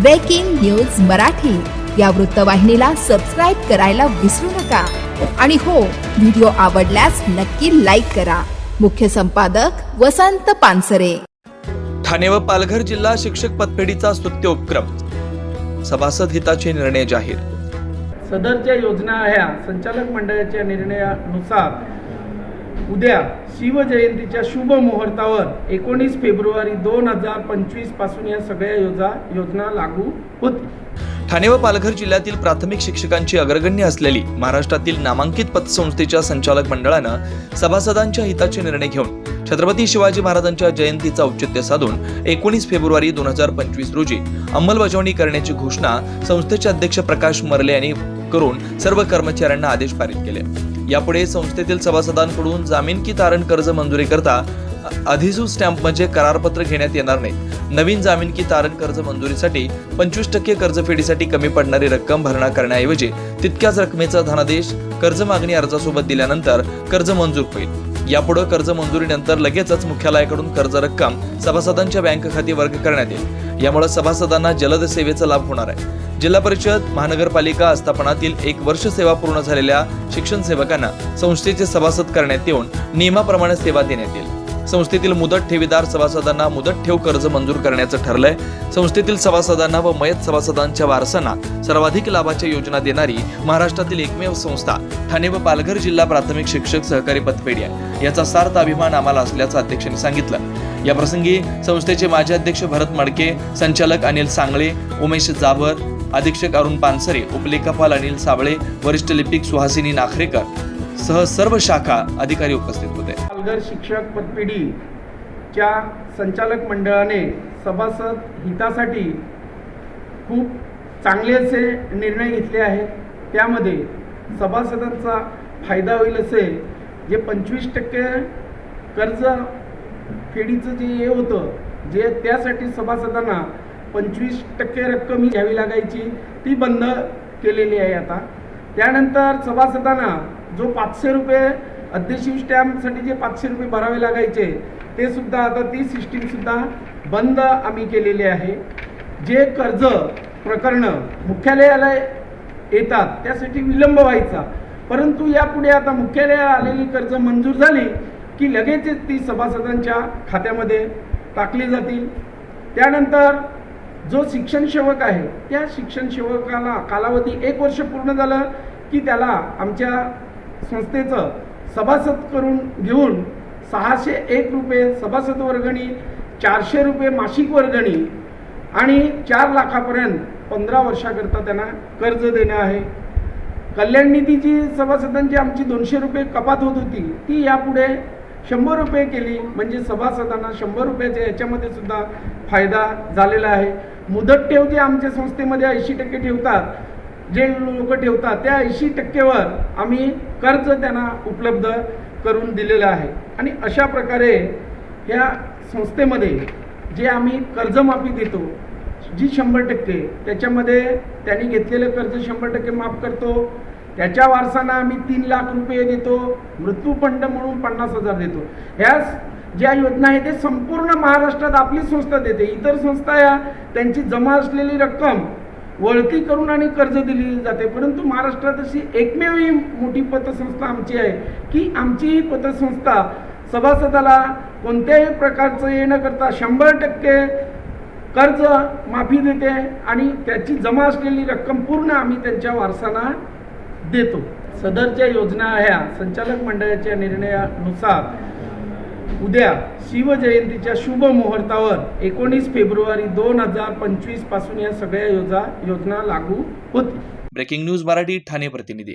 Breaking news Marathi या वृत्तवाहिनीला subscribe करायला विसरू नका. आणि हो व्हिडिओ आवडल्यास नक्की लाईक करा. मुख्य संपादक वसंत पानसरे. ठाणे व पालघर जिल्हा शिक्षक पतपेढीचा स्तुत्य उपक्रम सभासद हिताचे निर्णय जाहीर. सदरच्या योजना ह्या संचालक मंडळाच्या निर्णयानुसार उद्या शिवजयंतीच्या शुभ मुहूर्तावर एकोणीस फेब्रुवारी दोन हजार पंचवीसपासून या सगळ्या योजना योजना लागू होतील. ठाणे व पालघर जिल्ह्यातील प्राथमिक शिक्षकांची अग्रगण्य असलेली महाराष्ट्रातील नामांकित पतसंस्थेच्या संचालक मंडळानं सभासदांच्या हिताचे निर्णय घेऊन छत्रपती शिवाजी महाराजांच्या जयंतीचा औचित्य साधून एकोणीस फेब्रुवारी दोन हजार पंचवीस रोजी अंमलबजावणी करण्याची घोषणा संस्थेचे अध्यक्ष प्रकाश मरले यांनी करून सर्व कर्मचाऱ्यांना आदेश पारित केले. यापुढे संस्थेतील सभासदांकडून जामीन की तारण कर्ज मंजुरी करता अधिसूत स्टॅम्प म्हणजे करारपत्र घेण्यात येणार नाही. नवीन जामीन की तारण कर्ज मंजुरीसाठी पंचवीस टक्के कर्जफेडीसाठी कमी पडणारी रक्कम भरणा करण्याऐवजी तितक्याच रकमेचा धनादेश कर्ज मागणी अर्जासोबत दिल्यानंतर कर्ज मंजूर होईल. यापुढे कर्ज मंजुरीनंतर लगेचच मुख्यालयाकडून कर्ज रक्कम सभासदांच्या बँक खाती वर्ग करण्यात येईल. यामुळे सभासदांना जलद सेवेचा लाभ होणार आहे. जिल्हा परिषद महानगरपालिका आस्थापनातील एक वर्ष सेवा पूर्ण झालेल्या शिक्षण सेवकांना संस्थेचे सभासद करण्यात येऊन नियमाप्रमाणे सेवा देण्यात येईल. संस्थेतील मुदत ठेवीदार सभासदांना मुदत ठेव कर्ज मंजूर करण्याचं ठरलंय. संस्थेतील सभासदांना व मयत सभासदांच्या वारसांना सर्वाधिक लाभाच्या योजना देणारी महाराष्ट्रातील एकमेव संस्था ठाणे व पालघर जिल्हा प्राथमिक शिक्षक सहकारी पतपेढी आहे. याचा सार्थ अभिमान आम्हाला असल्याचं अध्यक्षांनी सांगितलं. या प्रसंगी संस्थेचे माजी अध्यक्ष भरत मडके संचालक अनिल सांगळे उमेश जाबर अधीक्षक अरुण पानसरे उपलेखापाल अनिल साबळे वरिष्ठ लिपिक सुहासिनी नाखरेकर सह सर्व शाखा अधिकारी उपस्थित होते. पालघर शिक्षक पतपेढीच्या संचालक मंडळाने सभासद हितासाठी खूप चांगले असे निर्णय घेतले आहेत. त्यामध्ये सभासदांचा फायदा होईल असे जे पंचवीस टक्के कर्ज फेडीचं जे हे होतं जे त्यासाठी सभासदांना पंचवीस टक्के रक्कम घ्यावी लागायची ती बंद केलेली आहे आता. त्यानंतर सभासदांना जो पाचशे रुपये अध्यक्षीव स्टॅम्पसाठी जे पाचशे रुपये भरावे लागायचे ते सुद्धा आता ती सिस्टीमसुद्धा बंद आम्ही केलेली आहे. जे कर्ज प्रकरणं मुख्यालयाला येतात त्यासाठी विलंब व्हायचा. परंतु यापुढे आता मुख्यालयाला आलेली कर्ज मंजूर झाली की लगेचच ती सभासदांच्या खात्यामध्ये टाकली जातील. त्यानंतर जो शिक्षण सेवक आहे त्या शिक्षण सेवकाला कालावधी एक वर्ष पूर्ण झालं की त्याला आमच्या संस्थेचं सभासद करून घेऊन सहाशे एक रुपये सभासद वर्गणी चारशे रुपये मासिक वर्गणी आणि चार लाखापर्यंत पंधरा वर्षाकरता त्यांना कर्ज देणं आहे. कल्याण निधीची सभासदांची आमची दोनशे रुपये कपात होत होती ती यापुढे शंभर रुपये केली. म्हणजे सभासदांना शंभर रुपयाच्या याच्यामध्ये सुद्धा फायदा झालेला आहे. मुदत ठेव जे आमच्या संस्थेमध्ये ऐंशी टक्के ठेवतात जे लोक ठेवतात त्या ऐंशी टक्केवर आम्ही कर्ज त्यांना उपलब्ध करून दिलेलं आहे. आणि अशा प्रकारे या संस्थेमध्ये जे आम्ही कर्जमाफी देतो जी शंभर टक्के त्याच्यामध्ये त्यांनी घेतलेलं कर्ज शंभर टक्के माफ करतो. त्याच्या वारसांना आम्ही तीन लाख रुपये देतो मृत्यूपंड म्हणून पन्नास हजार देतो. ह्या ज्या योजना आहे ते संपूर्ण महाराष्ट्रात आपली संस्था देते. इतर संस्था या त्यांची जमा असलेली रक्कम वळती करून आणि कर्ज दिली जाते. परंतु महाराष्ट्रात अशी एकमेव ही मोठी पतसंस्था आमची आहे की आमची ही पतसंस्था सभासदाला कोणत्याही प्रकारचं ये न करता शंभर टक्के कर्ज माफी देते आणि त्याची जमा असलेली रक्कम पूर्ण आम्ही त्यांच्या वारसांना देतो. सदरच्या योजना ह्या संचालक मंडळाच्या निर्णयानुसार उद्या शिवजयंतीच्या शुभ मुहूर्तावर एकोणीस फेब्रुवारी दोन हजार पंचवीसपासून या सगळ्या योजना योजना लागू होतील. ब्रेकिंग न्यूज मराठी ठाणे प्रतिनिधी.